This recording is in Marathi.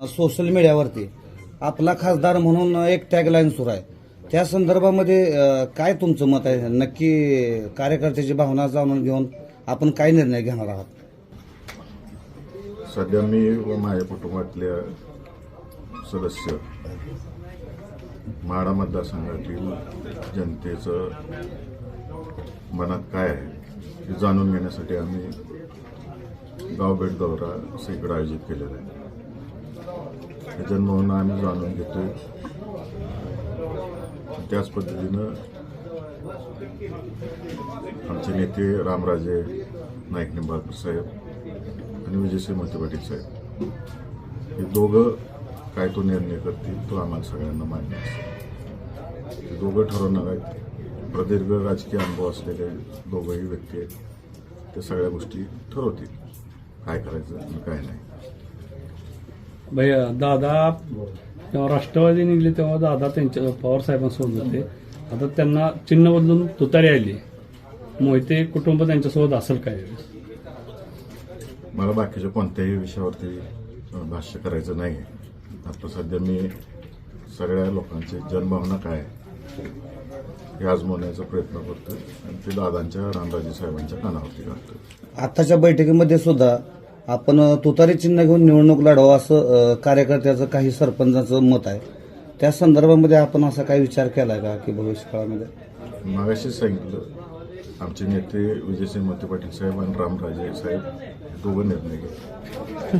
सोशल मीडियावरती. आपला खासदार म्हणून एक टॅगलाईन सुरू आहे. त्या संदर्भामध्ये काय तुमचं मत आहे? नक्की कार्यकर्त्याची भावना जाणून घेऊन आपण काय निर्णय घेणार आहात? सध्या मी व माझ्या कुटुंबातल्या सदस्य माडा मतदारसंघातील जनतेचं मनात काय आहे हे जाणून घेण्यासाठी आम्ही गावभेट दौरा सगळीकडे आयोजित केलेला आहे. हे जनभावना आम्ही जाणून घेतोय. त्याच पद्धतीनं आमचे नेते रामराजे नाईक निंबाळकर साहेब आणि विजयसिंह मोहिते पाटील साहेब. हे दोघं काय तो निर्णय करतील तो आम्हाला सगळ्यांना मान्य असेल ते दोघं ठरवणार आहेत. प्रदीर्घ राजकीय अनुभव असलेले दोघंही व्यक्ती आहेत. त्या सगळ्या गोष्टी ठरवतील. काय करायचं आणि काय नाही. भैया दादा जेव्हा राष्ट्रवादी निघले तेव्हा दादा त्यांच्या पवार साहेबांसोबत होते. आता त्यांना चिन्ह बदलून तुतारी आली. मोहिते कुटुंब त्यांच्यासोबत असेल काय? मला बाकीच्या कोणत्याही विषयावरती भाष्य करायचं नाही. आता सध्या मी सगळ्या लोकांची जनभावना काय? हे आजमावण्याचा प्रयत्न करतोय. आणि ते दादांच्या रामराजे साहेबांच्या कानावरती घालतोय. आत्ताच्या बैठकीमध्ये सुद्धा आपण तुतारी चिन्ह घेऊन निवडणूक लढवा असं कार्यकर्त्याचं काही सरपंचाचं मत आहे. त्या संदर्भामध्ये आपण असा काही विचार केला का की भविष्य काळामध्ये? मागाशी सांगितलं आमचे नेते विजयसिंह मोते पाटील साहेब आणि रामराजे साहेब दोघं निर्णय घेतले.